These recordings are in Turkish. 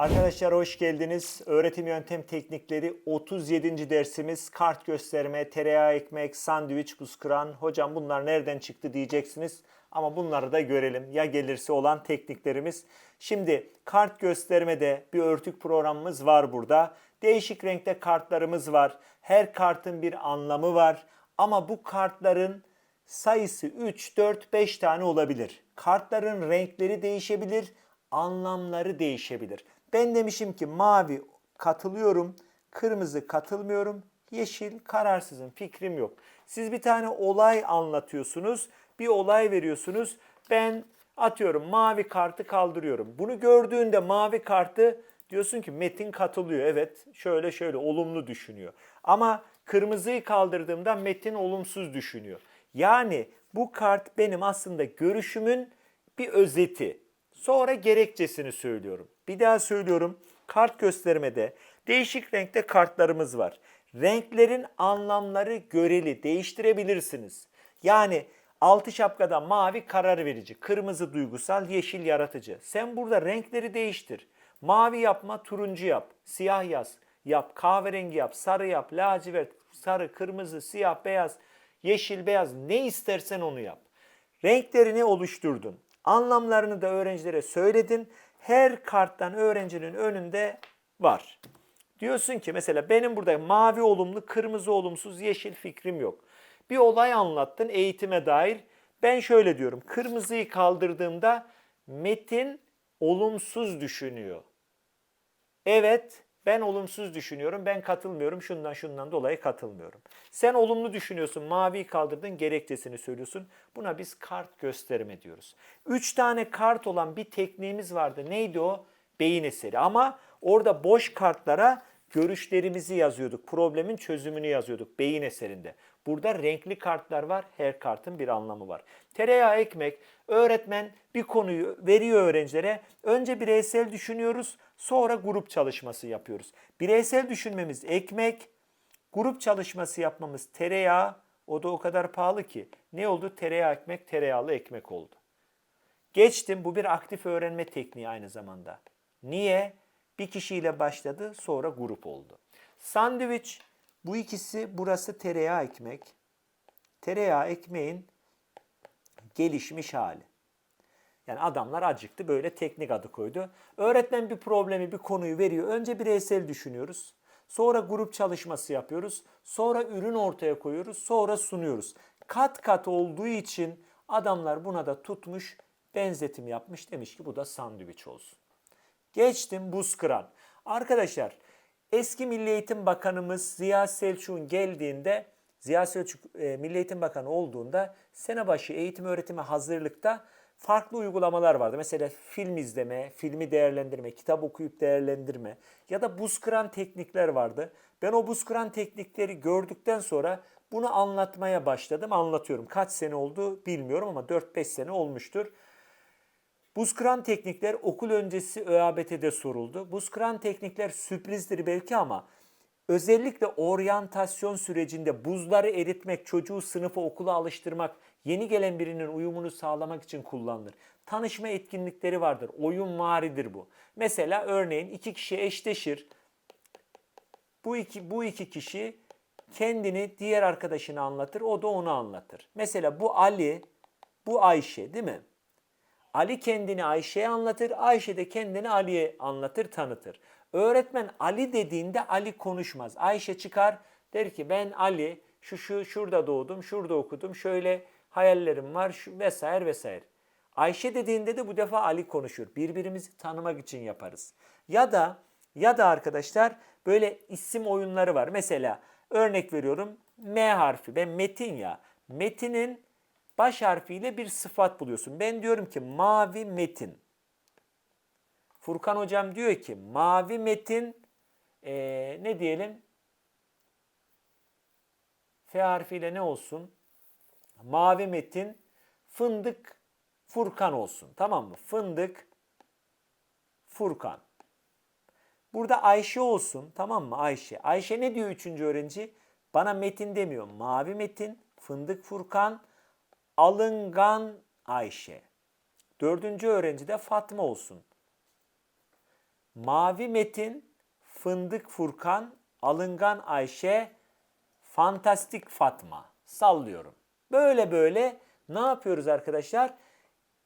Arkadaşlar hoş geldiniz. Öğretim yöntem teknikleri 37. dersimiz. Kart gösterme, tereyağı ekmek, sandviç, buz kıran. Hocam bunlar nereden çıktı diyeceksiniz. Ama bunları da görelim. Ya gelirse olan tekniklerimiz. Şimdi kart göstermede bir örtük programımız var burada. Değişik renkte kartlarımız var. Her kartın bir anlamı var. Ama bu kartların sayısı 3, 4, 5 tane olabilir. Kartların renkleri değişebilir, anlamları değişebilir. Ben demişim ki mavi katılıyorum, kırmızı katılmıyorum, yeşil kararsızım, fikrim yok. Siz bir tane olay anlatıyorsunuz, bir olay veriyorsunuz. Ben atıyorum mavi kartı kaldırıyorum. Bunu gördüğünde mavi kartı diyorsun ki Metin katılıyor. Evet şöyle şöyle olumlu düşünüyor. Ama kırmızıyı kaldırdığımda Metin olumsuz düşünüyor. Yani bu kart benim aslında görüşümün bir özeti. Sonra gerekçesini söylüyorum. Bir daha söylüyorum. Kart göstermede değişik renkte kartlarımız var. Renklerin anlamları göreli değiştirebilirsiniz. Yani altı şapkada mavi karar verici, kırmızı duygusal, yeşil yaratıcı. Sen burada renkleri değiştir. Mavi yapma, turuncu yap, siyah yaz, yap, kahverengi yap, sarı yap, lacivert, sarı, kırmızı, siyah, beyaz, yeşil, beyaz ne istersen onu yap. Renklerini oluşturdun. Anlamlarını da öğrencilere söyledin. Her karttan öğrencinin önünde var. Diyorsun ki mesela benim burada mavi olumlu, kırmızı olumsuz, yeşil fikrim yok. Bir olay anlattın eğitime dair. Ben şöyle diyorum. Kırmızıyı kaldırdığımda Metin olumsuz düşünüyor. Evet, ben olumsuz düşünüyorum. Ben katılmıyorum. Şundan şundan dolayı katılmıyorum. Sen olumlu düşünüyorsun. Maviyi kaldırdın. Gerekçesini söylüyorsun. Buna biz kart gösterme diyoruz. Üç tane kart olan bir tekniğimiz vardı. Neydi o? Beyin eseri. Ama orada boş kartlara görüşlerimizi yazıyorduk. Problemin çözümünü yazıyorduk beyin eserinde. Burada renkli kartlar var. Her kartın bir anlamı var. Tereyağı ekmek, öğretmen bir konuyu veriyor öğrencilere. Önce bireysel düşünüyoruz, sonra grup çalışması yapıyoruz. Bireysel düşünmemiz ekmek, grup çalışması yapmamız tereyağı. O da o kadar pahalı ki. Ne oldu? Tereyağı ekmek, tereyağlı ekmek oldu. Geçtim. Bu bir aktif öğrenme tekniği aynı zamanda. Niye? Bir kişiyle başladı, sonra grup oldu. Sandviç, bu ikisi burası tereyağı ekmek. Tereyağı ekmeğin gelişmiş hali. Yani adamlar acıktı böyle teknik adı koydu. Öğretmen bir problemi, bir konuyu veriyor. Önce bireysel düşünüyoruz. Sonra grup çalışması yapıyoruz. Sonra ürün ortaya koyuyoruz. Sonra sunuyoruz. Kat kat olduğu için adamlar buna da tutmuş, benzetim yapmış. Demiş ki bu da sandviç olsun. Geçtim buz kıran. Arkadaşlar eski Milli Eğitim Bakanımız Ziya Selçuk'un geldiğinde Ziya Selçuk e, Milli Eğitim Bakanı olduğunda sene başı eğitim öğretime hazırlıkta farklı uygulamalar vardı. Mesela film izleme, filmi değerlendirme, kitap okuyup değerlendirme ya da buz kıran teknikler vardı. Ben o buz kıran teknikleri gördükten sonra bunu anlatmaya başladım. Anlatıyorum. Kaç sene oldu bilmiyorum ama 4-5 sene olmuştur. Buz kıran teknikler okul öncesi ÖABT'de soruldu. Buz kıran teknikler sürprizdir belki ama özellikle oryantasyon sürecinde buzları eritmek, çocuğu sınıfa okula alıştırmak, yeni gelen birinin uyumunu sağlamak için kullanılır. Tanışma etkinlikleri vardır. Oyun varidir bu. Mesela örneğin iki kişi eşleşir. Bu iki, bu iki kişi kendini diğer arkadaşına anlatır, o da onu anlatır. Mesela bu Ali, bu Ayşe değil mi? Ali kendini Ayşe'ye anlatır, Ayşe de kendini Ali'ye anlatır, tanıtır. Öğretmen Ali dediğinde Ali konuşmaz. Ayşe çıkar der ki ben Ali, şu şu şurada doğdum, şurada okudum, şöyle hayallerim var şu, vesaire vesaire. Ayşe dediğinde de bu defa Ali konuşur. Birbirimizi tanımak için yaparız. Ya da ya da arkadaşlar böyle isim oyunları var. Mesela örnek veriyorum M harfi. Ben Metin ya. Metin'in baş harfiyle bir sıfat buluyorsun. Ben diyorum ki mavi metin. Furkan hocam diyor ki mavi metin ee, ne diyelim? F harfiyle ne olsun? Mavi metin fındık Furkan olsun. Tamam mı? Fındık Furkan. Burada Ayşe olsun. Tamam mı? Ayşe. Ayşe ne diyor üçüncü öğrenci? Bana metin demiyor. Mavi metin, fındık Furkan, alıngan Ayşe. Dördüncü öğrenci de Fatma olsun. Mavi Metin, Fındık Furkan, Alıngan Ayşe, Fantastik Fatma. Sallıyorum. Böyle böyle ne yapıyoruz arkadaşlar?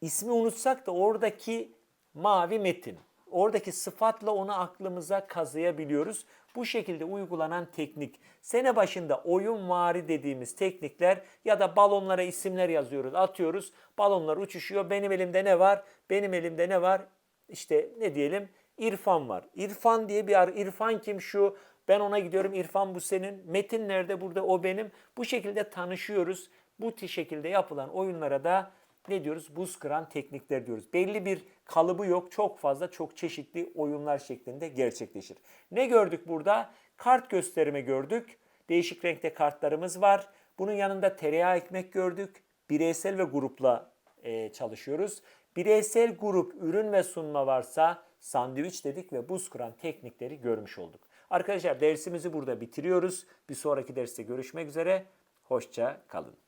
İsmi unutsak da oradaki mavi metin, oradaki sıfatla onu aklımıza kazıyabiliyoruz. Bu şekilde uygulanan teknik. Sene başında oyun vari dediğimiz teknikler ya da balonlara isimler yazıyoruz, atıyoruz. Balonlar uçuşuyor. Benim elimde ne var? Benim elimde ne var? İşte ne diyelim? İrfan var. İrfan diye bir ar İrfan kim şu? Ben ona gidiyorum. İrfan bu senin. Metin nerede? Burada o benim. Bu şekilde tanışıyoruz. Bu şekilde yapılan oyunlara da ne diyoruz? Buz kıran teknikler diyoruz. Belli bir kalıbı yok. Çok fazla, çok çeşitli oyunlar şeklinde gerçekleşir. Ne gördük burada? Kart gösterimi gördük. Değişik renkte kartlarımız var. Bunun yanında tereyağı ekmek gördük. Bireysel ve grupla e, çalışıyoruz. Bireysel grup ürün ve sunma varsa sandviç dedik ve buz kıran teknikleri görmüş olduk. Arkadaşlar dersimizi burada bitiriyoruz. Bir sonraki derste görüşmek üzere. Hoşça kalın.